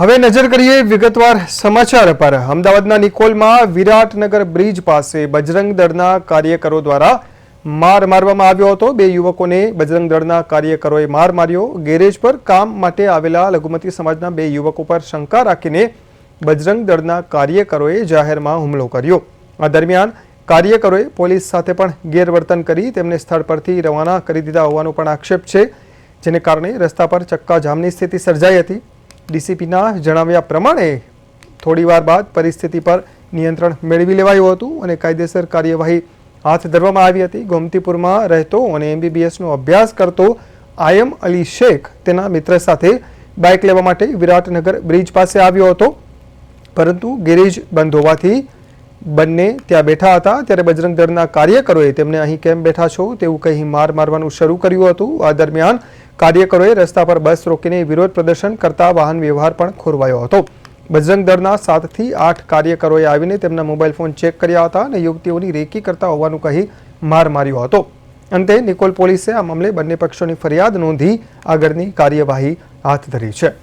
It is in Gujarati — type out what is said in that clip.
હવે નજર કરીએ વિગતવાર સમાચાર પર. અમદાવાદના નિકોલમાં વિરાટનગર બ્રિજ પાસે બજરંગ દળના કાર્યકરો દ્વારા માર મારવામાં આવ્યો હતો. બે યુવકોને બજરંગ દળના કાર્યકરોએ માર માર્યો. ગેરેજ પર કામ માટે આવેલા લઘુમતી સમાજના બે યુવકો પર શંકા રાખીને બજરંગ દળના કાર્યકરોએ જાહેરમાં હુમલો કર્યો. આ દરમિયાન કાર્યકરોએ પોલીસ સાથે પણ ગેરવર્તન કરી તેમને સ્થળ પરથી રવાના કરી દીધા હોવાનો પણ આક્ષેપ છે, જેને કારણે રસ્તા પર ચક્કાજામની સ્થિતિ સર્જાઈ હતી. ડીસીપીના જણાવ્યા પ્રમાણે થોડીવાર બાદ પરિસ્થિતિ પર નિયંત્રણ મેળવી લેવાયું હતું અને કાયદેસર કાર્યવાહી હાથ ધરવામાં આવી હતી. ગોમતીપુરમાં રહેતો અને એમબીબીએસનો અભ્યાસ કરતો આયમ અલી શેખ તેના મિત્ર સાથે બાઇક લેવા માટે વિરાટનગર બ્રિજ પાસે આવ્યો હતો. પરંતુ ગેરેજ બંધ હોવાથી બંને ત્યાં બેઠા હતા. ત્યારે બજરંગ દળના કાર્યકરોએ તેમને અહીં કેમ બેઠા છો તેવું કહી માર મારવાનું શરૂ કર્યું હતું. આ દરમિયાન કાર્યકરોએ રસ્તા પર બસ રોકીને વિરોધ પ્રદર્શન કરતા વાહન વ્યવહાર પણ ખોરવાયો હતો. બજરંગ દળના સાતથી આઠ કાર્યકરોએ આવીને તેમના મોબાઈલ ફોન ચેક કર્યા હતા અને યુવતીઓની રેકી કરતા હોવાનું કહી માર માર્યો હતો. અંતે નિકોલ પોલીસે આ મામલે બંને પક્ષોની ફરિયાદ નોંધી આગળની કાર્યવાહી હાથ ધરી છે.